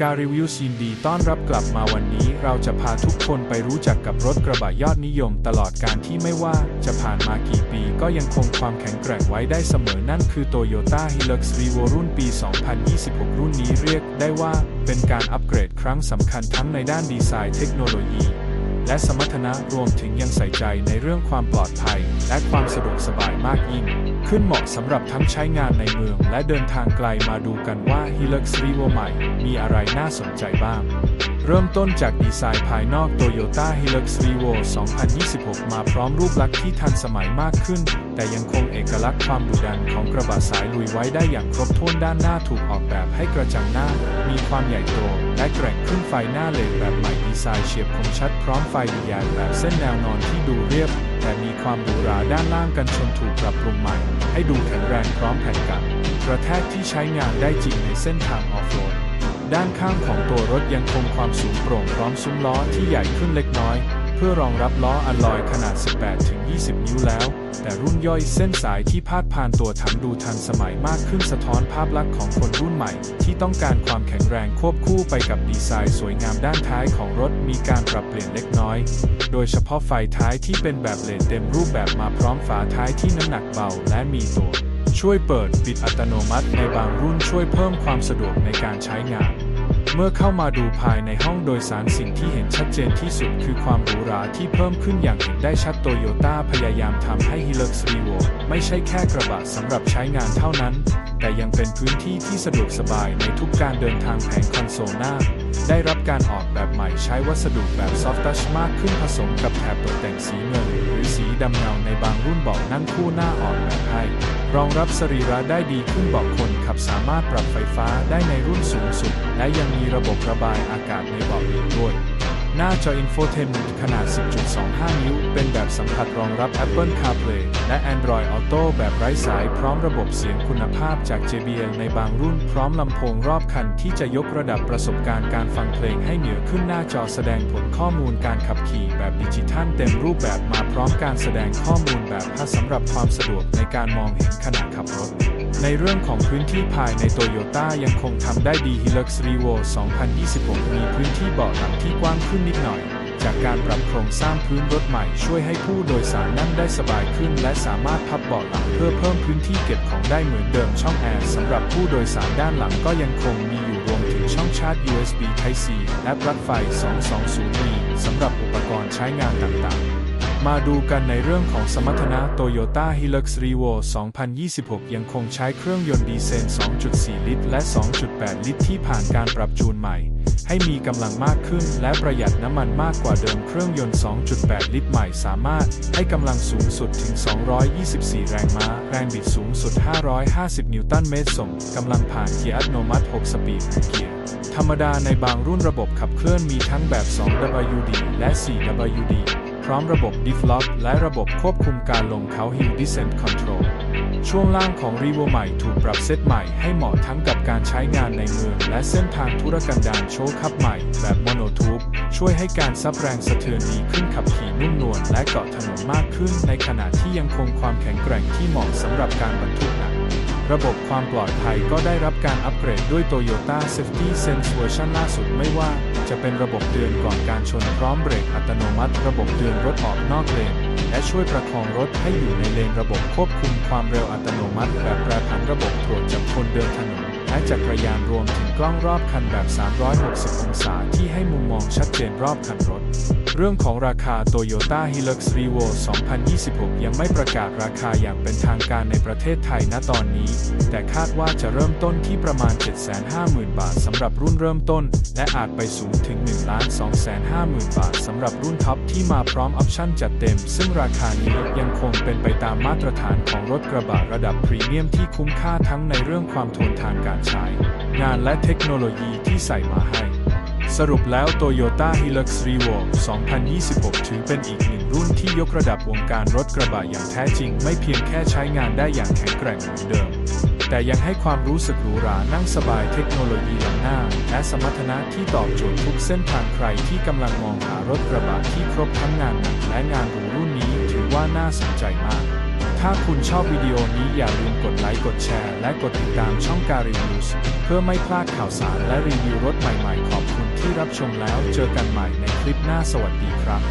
การรีวิวซีนดีต้อนรับกลับมาวันนี้ เราจะพาทุกคนไปรู้จักกับรถกระบะยอดนิยม ตลอดการที่ไม่ว่าจะผ่านมากี่ปี ก็ยังคงความแข็งแกร่งไว้ได้เสมอนั่นคือ Toyota Hilux Revo รุ่นปี 2026 รุ่นนี้เรียกได้ว่าเป็นการอัปเกรดครั้งสำคัญทั้งในด้านดีไซน์เทคโนโลยี และสมรรถนะรวมถึงยังใส่ใจในเรื่องความปลอดภัย และความสะดวกสบายมากยิ่ง ขึ้นเหมาะสำหรับทั้งใช้งานในเมือง และเดินทางไกลมาดูกันว่า Hilux Revo ใหม่ มีอะไรน่าสนใจบ้าง เริ่มต้นจากดีไซน์ภายนอก Toyota Hilux Revo 2026 มาพร้อมรูปลักษณ์ที่ทันสมัยมากขึ้น แต่ยังคงเอกลักษณ์ความดุดันของกระบะสายลุยไว้ได้อย่างครบถ้วนด้านหน้าถูกออกแบบให้กระจังหน้า มีความใหญ่โต และแกร่งขึ้นไฟหน้าเลนแบบใหม่ดีไซน์เฉียบคมชัดพร้อมไฟดียานแบบเส้นแนวนอนที่ดูเรียบ แต่มีความหรูหราด้านล่างกันชนถูกปรับปรุงใหม่ ให้ดูแข็งแรงพร้อมแผ่นกันกระแทกที่ใช้งานได้จริงในเส้นทางออฟโรด ด้านข้างของตัวรถยังคงความสูงโปร่งพร้อมซุ้มล้อที่ใหญ่ขึ้นเล็กน้อย เพื่อรองรับล้ออัลลอยขนาด 18-20 นิ้วแล้ว แต่รุ่นย่อยเส้นสายที่พาดผ่านตัวถังดูทันสมัยมากขึ้นสะท้อนภาพลักษณ์ของคนรุ่นใหม่ ที่ต้องการความแข็งแรงควบคู่ไปกับดีไซน์สวยงามด้านท้ายของรถมีการปรับเปลี่ยนเล็กน้อย โดยเฉพาะไฟท้ายที่เป็นแบบเลนเต็มรูปแบบมาพร้อมฝาท้ายที่น้ำหนักเบาและมีตัว ช่วยเปิดปิดอัตโนมัติในบางรุ่นช่วยเพิ่มความสะดวกในการใช้งาน เมื่อเข้ามาดูภายในห้องโดยสารสิ่งที่เห็นชัดเจนที่สุดคือความหรูหราที่เพิ่มขึ้นอย่างเห็นได้ชัดโตโยต้าพยายามทำให้ Hilux Revo ไม่ใช่แค่กระบะสำหรับใช้งานเท่านั้น แต่ยังเป็นพื้นที่ที่สะดวกสบายในทุกการเดินทางแผงคอนโซลหน้า ได้รับการออกแบบใหม่ใช้วัสดุแบบซอฟต์ทัชมากขึ้นผสมกับแถบตกแต่งสีเงินหรือสีดำเงาในบางรุ่นเบาะนั่งคู่หน้าออกแบบให้รองรับสรีระได้ดีขึ้นเบาะคนขับสามารถปรับไฟฟ้าได้ในรุ่นสูงสุด และยังมีระบบระบายอากาศในเบาะอีกด้วย หน้าจอ Infotainment ขนาด 10.25 นิ้ว เป็นแบบสัมผัสรองรับ Apple CarPlay และ Android Auto แบบไร้สาย พร้อมระบบเสียงคุณภาพจาก JBL ในบางรุ่น พร้อมลำโพงรอบคันที่จะยกระดับประสบการณ์การฟังเพลงให้เหนือขึ้นหน้าจอแสดงผลข้อมูลการขับขี่แบบดิจิทัลเต็มรูปแบบมาพร้อมการแสดงข้อมูลแบบภาพสำหรับความสะดวกในการมองเห็นขณะขับรถในเรื่องของพื้นที่ภายในโตโยต้ายังคงทำได้ดี Hilux Revo 2026 มีพื้นที่เบาะหลังที่กว้างขึ้นนิดหน่อย จากการปรับโครงสร้างพื้นรถใหม่ช่วยให้ผู้โดยสารนั่งได้สบายขึ้น และสามารถพับเบาะหลังเพื่อเพิ่มพื้นที่เก็บของได้เหมือนเดิมช่องแอร์สำหรับผู้โดยสารด้านหลังก็ยังคงมีอยู่รวมถึงช่องชาร์จ USB Type C และปลั๊กไฟ 220V สำหรับอุปกรณ์ใช้งานต่างๆ มาดูกันในเรื่องของสมรรถนะ Toyota Hilux Revo 2026 ยังคงใช้เครื่องยนต์ดีเซล 2.4 ลิตร และ 2.8 ลิตร ที่ผ่านการปรับจูนใหม่ ให้มีกำลังมากขึ้น และประหยัดน้ำมันมากกว่าเดิมเครื่องยนต์ 2.8 ลิตรใหม่สามารถให้กำลังสูงสุดถึง 224 แรงม้า แรงบิดสูงสุด 550 นิวตันเมตรส่งกำลังผ่านเกียร์อัตโนมัติ 6 สปีดเกียร์ธรรมดาในบางรุ่นระบบขับเคลื่อนมีทั้งแบบ 2WD และ 4WD พร้อมระบบ Diff Lock และระบบควบคุมการลงเขา Hill Descent Control ช่วงล่างของ Revo ใหม่ถูกปรับเซตใหม่ให้เหมาะทั้งกับการใช้งานในเมืองและเส้นทางธุรกันดารโชว์คับใหม่ แบบโมโนทูบช่วยให้การซับแรงสะเทือนดีขึ้นขับขี่นุ่มนวลและเกาะถนนมากขึ้น ในขณะที่ยังคงความแข็งแกร่งที่เหมาะสำหรับการบรรทุกหนัก ระบบความปลอดภัยก็ได้รับการอัปเกรดด้วย Toyota Safety Sense เวอร์ชันล่าสุดไม่ว่า จะเป็นระบบเตือนก่อนการชนพร้อมเบรกอัตโนมัติ ระบบเตือนรถออกนอกเลน และช่วยประคองรถให้อยู่ในเลนระบบควบคุมความเร็วอัตโนมัติแบบแปรผันระบบตรวจจับคนเดินถนนและจักรยานรวมถึงกล้องรอบคันแบบ 360 องศาที่ให้มุมมองชัดเจนรอบคันรถ เรื่องของราคา Toyota Hilux Revo 2026 ยังไม่ประกาศราคาอย่างเป็นทางการในประเทศไทยณตอนนี้ แต่คาดว่าจะเริ่มต้นที่ประมาณ 750,000 บาทสำหรับรุ่นเริ่มต้น และอาจไปสูงถึง 1,250,000 บาทสำหรับรุ่นท็อปที่มาพร้อมออปชั่นจัดเต็ม ซึ่งราคานี้ยังคงเป็นไปตามมาตรฐานของรถกระบะระดับพรีเมียมที่คุ้มค่าทั้งในเรื่องความทนทานการใช้ งานและเทคโนโลยีที่ใส่มาให้ สรุปแล้ว Toyota Hilux Revo 2026 ถือเป็นอีกหนึ่งรุ่นที่ยกระดับวงการรถกระบะอย่างแท้จริง ไม่เพียงแค่ใช้งานได้อย่างแข็งแกร่งเหมือนเดิม แต่ยังให้ความรู้สึกหรูหรานั่งสบายเทคโนโลยีล้ำหน้า และสมรรถนะที่ตอบโจทย์ทุกเส้นทางใครที่กำลังมองหารถกระบะที่ครบทั้งงานหนักและงานหรูรุ่นนี้ถือว่าน่าสนใจมาก ถ้าคุณชอบวิดีโอนี้อย่าลืมกดไลค์ กดแชร์ และกดติดตามช่องการีวิวส์เพื่อไม่พลาดข่าวสารและรีวิวรถใหม่ๆ ขอบคุณที่รับชมแล้ว เจอกันใหม่ในคลิปหน้าสวัสดีครับ